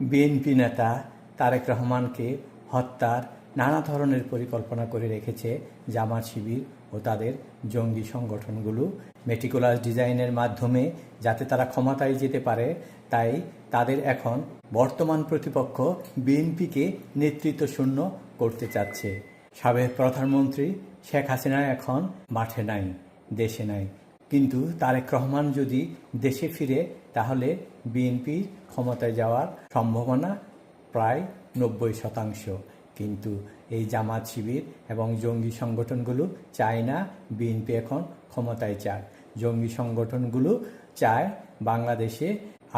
BNP নেতা তারেক রহমানকে হত্যার নানা ধরনের পরিকল্পনা করে রেখেছে জামাত শিবির ও তাদের জঙ্গি সংগঠনগুলো। মেটিকুলাস ডিজাইনের মাধ্যমে যাতে তারা ক্ষমতায় যেতে পারে, তাই তাদের এখন বর্তমান প্রতিপক্ষ বিএনপিকে নেতৃত্ব শূন্য করতে চাচ্ছে। সাবেক প্রধানমন্ত্রী শেখ হাসিনা এখন মাঠে নাই, দেশে নাই। কিন্তু তারেক রহমান যদি দেশে ফিরে, তাহলে বিএনপির ক্ষমতায় যাওয়ার সম্ভাবনা প্রায় নব্বই শতাংশ। কিন্তু এই জামাত শিবির এবং জঙ্গি সংগঠনগুলো চায় না বিএনপি এখন ক্ষমতায় চায় জঙ্গি সংগঠনগুলো চায় বাংলাদেশে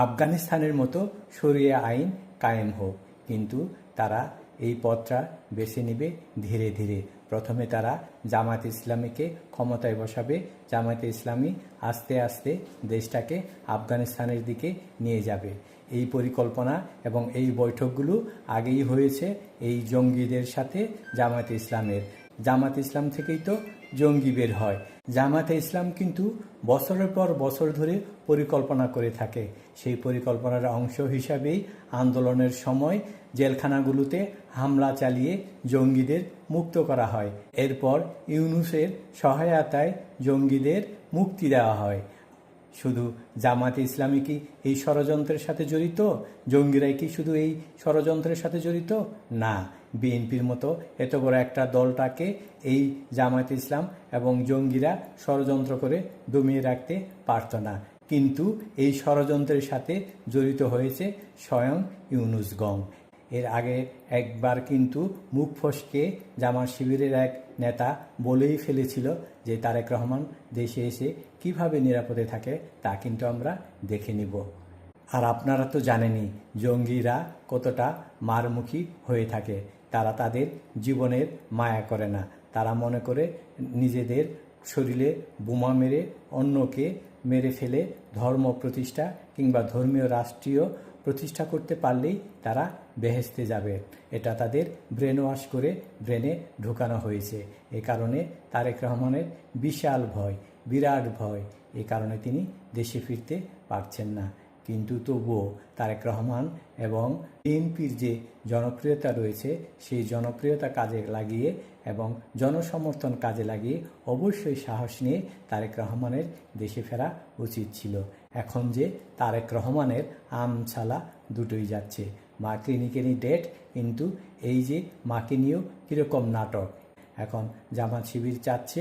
আফগানিস্তানের মতো সরিয়া আইন কায়েম হোক। কিন্তু তারা এই পথটা বেছে নেবে ধীরে ধীরে। প্রথমে তারা জামাত ইসলামীকে ক্ষমতায় বসাবে। জামাতে ইসলামী আস্তে আস্তে দেশটাকে আফগানিস্তানের দিকে নিয়ে যাবে। এই পরিকল্পনা এবং এই বৈঠকগুলো আগেই হয়েছে এই জঙ্গিদের সাথে জামাতে ইসলামের। জামাত ইসলাম থেকেই তো জঙ্গি বের হয়। জামাতে ইসলাম কিন্তু বছরের পর বছর ধরে পরিকল্পনা করে থাকে। সেই পরিকল্পনার অংশ হিসাবেই আন্দোলনের সময় জেলখানাগুলোতে হামলা চালিয়ে জঙ্গিদের মুক্ত করা হয়। এরপর ইউনুসের সহায়তায় জঙ্গিদের মুক্তি দেওয়া হয়। শুধু জামাতে ইসলামী কি এই ষড়যন্ত্রের সাথে জড়িত? জঙ্গিরাই কি শুধু এই ষড়যন্ত্রের সাথে জড়িত? না, বিএনপির মতো এত বড় একটা দলটাকে এই জামাত ইসলাম এবং জঙ্গিরা ষড়যন্ত্র করে দমিয়ে রাখতে পারত না। কিন্তু এই ষড়যন্ত্রের সাথে জড়িত হয়েছে স্বয়ং ইউনুসগং এর আগে একবার কিন্তু মুখ ফসকে জামাত শিবিরের এক নেতা বলেই ফেলেছিল যে তারেক রহমান দেশে এসে কীভাবে নিরাপদে থাকে তা কিন্তু আমরা দেখে নিব। আর আপনারা তো জানেনই, জঙ্গিরা কতটা মারমুখী হয়ে থাকে। তারা তাদের জীবনের মায়া করে না। তারা মনে করে নিজেদের শরীরে বোমা মেরে অন্যকে মেরে ফেলে ধর্ম প্রতিষ্ঠা কিংবা ধর্মীয় রাষ্ট্রীয় প্রতিষ্ঠা করতে পারলেই তারা বেহেস্তে যাবে। এটা তাদের ব্রেন ওয়াশ করে ব্রেনে ঢুকানো হয়েছে। এ কারণে তারেক রহমানের বিশাল ভয়, বিরাট ভয়। এ কারণে তিনি দেশে ফিরতে পারছেন না। কিন্তু তবুও তারেক রহমান এবং বিএনপির যে জনপ্রিয়তা রয়েছে, সেই জনপ্রিয়তা কাজে লাগিয়ে এবং জনসমর্থন কাজে লাগিয়ে অবশ্যই সাহস নিয়ে তারেক রহমানের দেশে ফেরা উচিত ছিল। এখন যে তারেক রহমানের আম ছালা দুটোই যাচ্ছে। মা ক্লিনিকেরই ডেট কিন্তু এই যে মাকে নিয়েও কীরকম নাটক। এখন জামাত শিবির চাচ্ছে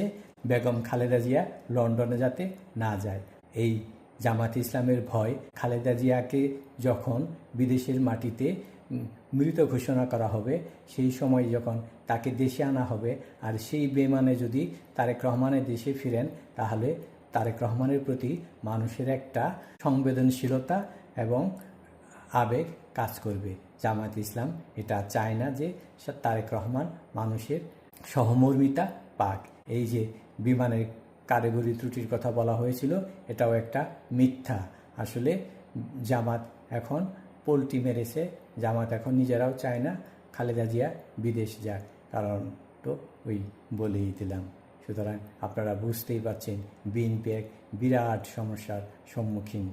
বেগম খালেদা জিয়া লন্ডনে যাতে না যায়। এই জামাত ইসলামের ভয় খালেদা জিয়াকে যখন বিদেশের মাটিতে মৃত ঘোষণা করা হবে, সেই সময় যখন তাকে দেশে আনা হবে, আর সেই বেমানে যদি তারেক রহমানের দেশে ফিরেন, তাহলে তারেক রহমানের প্রতি মানুষের একটা সংবেদনশীলতা এবং আবেগ কাজ করবে। জামাত ইসলাম এটা চায় না যে তারেক রহমান মানুষের সহমর্মিতা পাক। এই যে বিমানের কারিগরি ত্রুটির কথা বলা হয়েছিল, এটাও একটা মিথ্যা। আসলে জামাত এখন পোলট্রি মেরেছে, জামাত এখন নিজেরাও চায় না খালেদা জিয়া বিদেশ যাক। কারণ তো ওই বলেই দিলাম। সুতরাং আপনারা বুঝতেই পারছেন, বিএনপি এক বিরাট সমস্যার সম্মুখীন।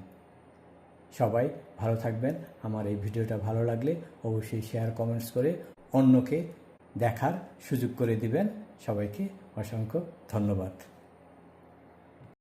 সবাই ভালো থাকবেন। আমার এই ভিডিওটা ভালো লাগলে অবশ্যই শেয়ার, কমেন্টস করে অন্যকে দেখার সুযোগ করে দিবেন। সবাইকে অসংখ্য ধন্যবাদ।